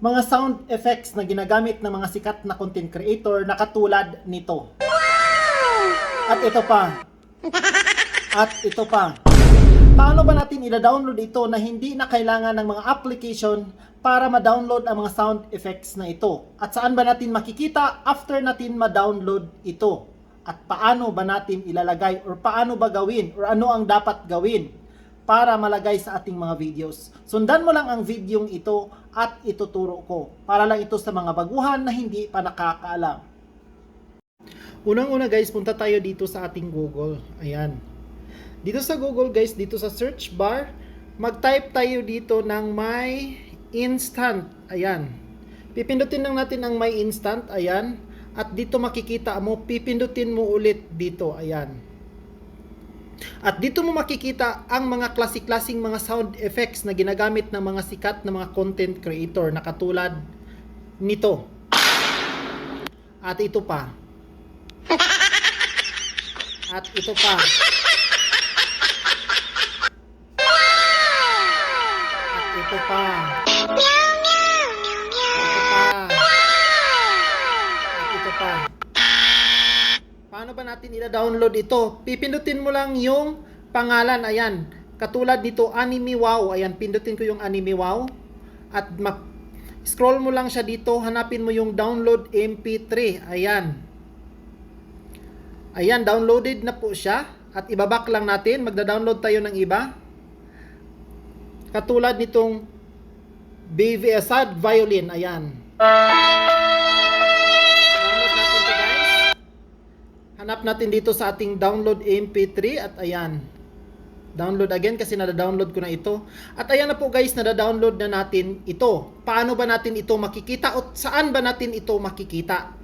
mga sound effects na ginagamit ng mga sikat na content creator na katulad nito. At ito pa. At ito pa. Paano ba natin i-download ito na hindi na kailangan ng mga application para ma-download ang mga sound effects na ito? At saan ba natin makikita after natin ma-download ito? At paano ba natin ilalagay or paano ba gawin or ano ang dapat gawin para malagay sa ating mga videos. Sundan mo lang ang videong ito at ituturo ko para lang ito sa mga baguhan na hindi pa nakakaalam. Unang-una guys, punta tayo dito sa ating Google. Ayan. Dito sa Google guys, dito sa search bar, mag-type tayo dito ng my instant. Ayan. Pipindutin lang natin ang my instant. Ayan. At dito makikita mo, pipindutin mo ulit dito. Ayan. At dito mo makikita ang mga klase-klaseng mga sound effects na ginagamit ng mga sikat na mga content creator na katulad nito. At ito pa. At ito pa. At ito pa. Ito pa. At ito pa. Paano ba natin i-download ito? Pipindutin mo lang yung pangalan, ayan. Katulad dito, Anime Wow. Ayan, pindutin ko yung Anime Wow. At ma- scroll mo lang siya dito, hanapin mo yung download MP3. Ayan. Ayan, downloaded na po siya. At ibabak lang natin, magda-download tayo ng iba. Katulad nitong BV Sad Violin. Ayan. Hanap natin dito sa ating download MP3 at ayan. Download again kasi nada-download ko na ito. At ayan na po guys, nada-download na natin ito. Paano ba natin ito makikita o saan ba natin ito makikita?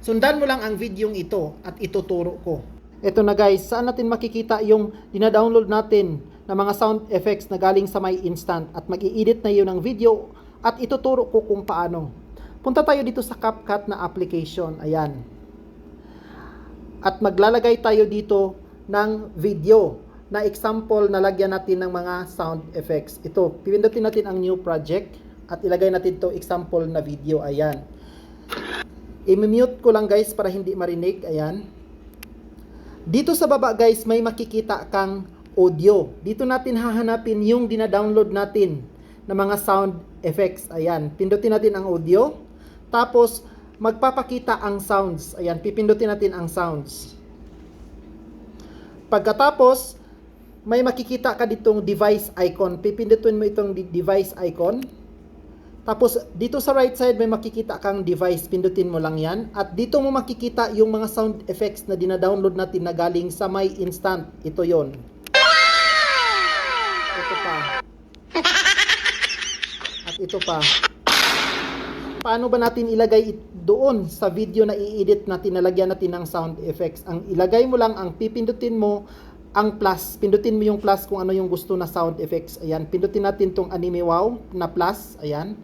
Sundan mo lang ang videong ito at ituturo ko. Ito na guys, saan natin makikita yung dina-download natin na mga sound effects na galing sa My Instant at mag-i-edit na yun ng video at ituturo ko kung paano. Punta tayo dito sa CapCut na application. Ayan at maglalagay tayo dito ng video na example na lagyan natin ng mga sound effects. Ito, pipindutin natin ang new project at ilagay natin to example na video. Ayan. I-mute ko lang guys para hindi marinig. Ayan. Dito sa baba guys, may makikita kang audio. Dito natin hahanapin yung dina-download natin na mga sound effects. Ayan. Pindutin natin ang audio. Tapos, magpapakita ang sounds. Ayan, pipindutin natin ang sounds. Pagkatapos, may makikita ka ditong device icon. Pipindutin mo itong device icon. Tapos, dito sa right side, may makikita kang device. Pindutin mo lang yan. At dito mo makikita yung mga sound effects na dina-download natin na galing sa My Instant. Ito yon. Ito pa. At ito pa paano ba natin ilagay it doon sa video na i-edit natin, nalagyan natin ng sound effects. Ang ilagay mo lang, ang pipindutin mo, ang plus, pindutin mo yung plus kung ano yung gusto na sound effects. Ayan, pindutin natin tong anime wow na plus, ayan.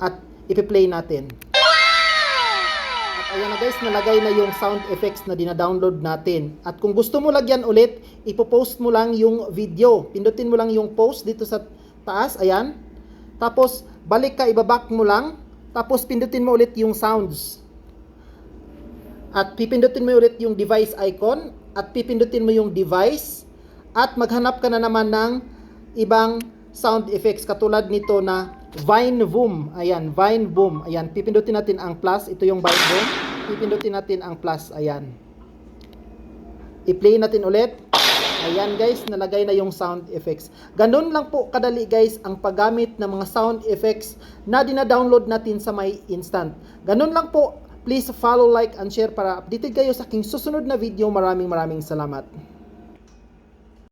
At ipi-play natin. At ayan na guys, nalagay na yung sound effects na dina-download natin. At kung gusto mo lagyan ulit, ipo-post mo lang yung video. Pindutin mo lang yung post dito sa taas, ayan. Tapos, balik ka, ibabak mo lang. Tapos pindutin mo ulit yung sounds. At pipindutin mo ulit yung device icon at pipindutin mo yung device at maghanap ka na naman ng ibang sound effects katulad nito na Vine Boom. Ayan, Vine Boom. Ayan, pipindutin natin ang plus. Ito yung Vine Boom. Pipindutin natin ang plus. Ayan. I-play natin ulit. Ayan guys, nalagay na yung sound effects. Ganun lang po kadali guys ang paggamit ng mga sound effects na dina-download natin sa My Instant. Ganun lang po. Please follow, like, and share para updated kayo sa aking susunod na video. Maraming maraming salamat.